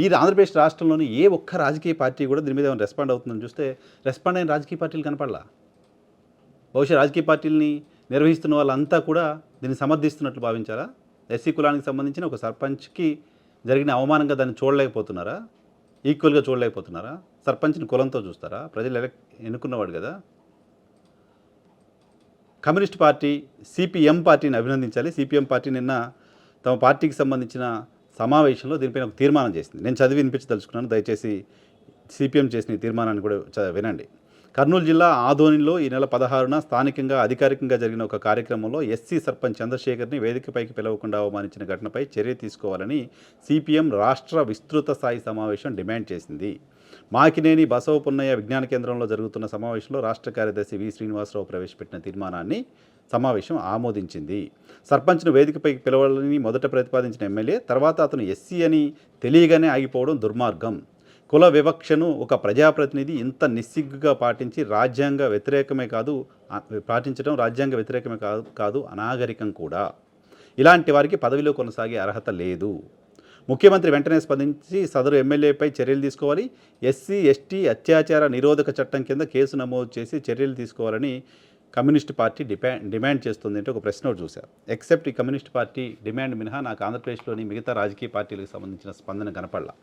ఈ ఆంధ్రప్రదేశ్ రాష్ట్రంలోని ఏ ఒక్క రాజకీయ పార్టీ కూడా దీని మీద ఏమైనా రెస్పాండ్ అవుతుందని చూస్తే రెస్పాండ్ అయిన రాజకీయ పార్టీలు కనపడలా. బహుశా రాజకీయ పార్టీలని నిర్వహిస్తున్న వాళ్ళంతా కూడా దీన్ని సమర్థిస్తున్నట్లు భావించారా ఎస్సీ కులానికి సంబంధించిన ఒక సర్పంచ్కి జరిగిన అవమానంగా దాన్ని చూడలేకపోతున్నారా? ఈక్వల్గా చూడలేకపోతున్నారా? సర్పంచ్ని కులంతో చూస్తారా? ప్రజలు ఎలక్ ఎన్నుకున్నవాడు కదా. కమ్యూనిస్ట్ పార్టీ సిపిఎం పార్టీని అభినందించాలి. సిపిఎం పార్టీ నిన్న తమ పార్టీకి సంబంధించిన సమావేశంలో దీనిపైన ఒక తీర్మానం చేసింది. నేను చదివి వినిపించదలుచుకున్నాను. దయచేసి సిపిఎం చేసిన ఈ తీర్మానాన్ని కూడా వినండి. కర్నూలు జిల్లా ఆదోనిలో ఈ నెల పదహారున స్థానికంగా అధికారికంగా జరిగిన ఒక కార్యక్రమంలో ఎస్సీ సర్పంచ్ చంద్రశేఖర్ని వేదికపైకి పిలవకుండా అవమానించిన ఘటనపై చర్య తీసుకోవాలని సిపిఎం రాష్ట్ర విస్తృత స్థాయి సమావేశం డిమాండ్ చేసింది. మాకినేని బసవపున్నయ్య విజ్ఞాన కేంద్రంలో జరుగుతున్న సమావేశంలో రాష్ట్ర కార్యదర్శి వి శ్రీనివాసరావు ప్రవేశపెట్టిన తీర్మానాన్ని సమావేశం ఆమోదించింది. సర్పంచ్ను వేదికపైకి పిలవాలని మొదట ప్రతిపాదించిన ఎమ్మెల్యే తర్వాత అతను ఎస్సీ అని తెలియగానే ఆగిపోవడం దుర్మార్గం. కుల వివక్షను ఒక ప్రజాప్రతినిధి ఇంత నిస్సిగ్గుగా పాటించి రాజ్యాంగ వ్యతిరేకమే కాదు పాటించడం రాజ్యాంగ వ్యతిరేకమే కాదు కాదు అనాగరికం కూడా. ఇలాంటి వారికి పదవిలో కొనసాగే అర్హత లేదు. ముఖ్యమంత్రి వెంటనే స్పందించి సదరు ఎమ్మెల్యేపై చర్యలు తీసుకోవాలి. ఎస్సీ ఎస్టీ అత్యాచార నిరోధక చట్టం కింద కేసు నమోదు చేసి చర్యలు తీసుకోవాలని కమ్యూనిస్ట్ పార్టీ డిపెండ్ డిమాండ్ చేస్తుంది అంటే ఒక ప్రశ్న చూశారు. ఎక్సెప్ట్ ఈ కమ్యూనిస్ట్ పార్టీ డిమాండ్ మినహా నాకు ఆంధ్రప్రదేశ్లోని మిగతా రాజకీయ పార్టీలకు సంబంధించిన స్పందన కనపడలా.